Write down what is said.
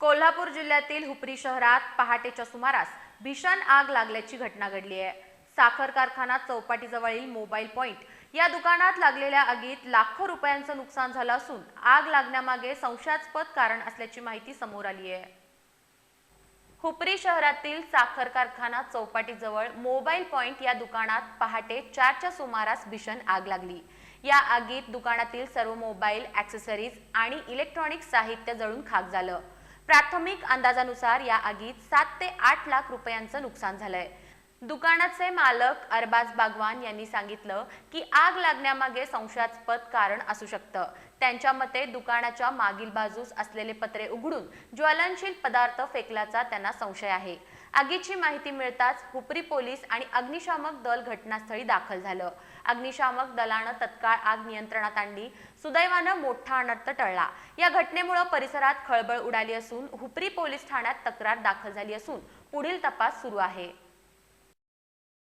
कोल्हापूर जिल्ह्यातील हुपरी शहरात पहाटेच्या सुमारास भीषण आग लागल्याची घटना घडली आहे. साखर कारखाना चौपाटीजवळील मोबाईल पॉइंट या दुकानात लागलेल्या आगीत लाखो रुपयांचं नुकसान झालं असून आग लागण्यामागे संशयास्पद कारण असल्याची माहिती समोर आली आहे. हुपरी शहरातील साखर कारखाना चौपाटीजवळ मोबाईल पॉइंट या दुकानात पहाटे चारच्या सुमारास भीषण आग लागली. या आगीत दुकानातील सर्व मोबाईल ॲक्सेसरीज आणि इलेक्ट्रॉनिक साहित्य जळून खाक झालं. प्राथमिक अंदाजानुसार या आगीत सात ते आठ लाख रुपयांचं नुकसान झालंय. दुकानाचे मालक अरबाज बागवान यांनी सांगितलं की आग लागण्यामागे संशयास्पद कारण असू शकतं. त्यांच्या मते दुकानाच्या मागील बाजूस असलेले पत्रे उघडून ज्वलनशील पदार्थ फेकल्याचा त्यांना संशय आहे. आगीची माहिती मिळताच हुपरी पोलीस आणि अग्निशामक दल घटनास्थळी दाखल झालं. अग्निशामक दलानं तत्काळ आग नियंत्रणात आणली. सुदैवानं मोठा अनर्थ टळला. या घटनेमुळे परिसरात खळबळ उडाली असून हुपरी पोलीस ठाण्यात तक्रार दाखल झाली असून पुढील तपास सुरू आहे.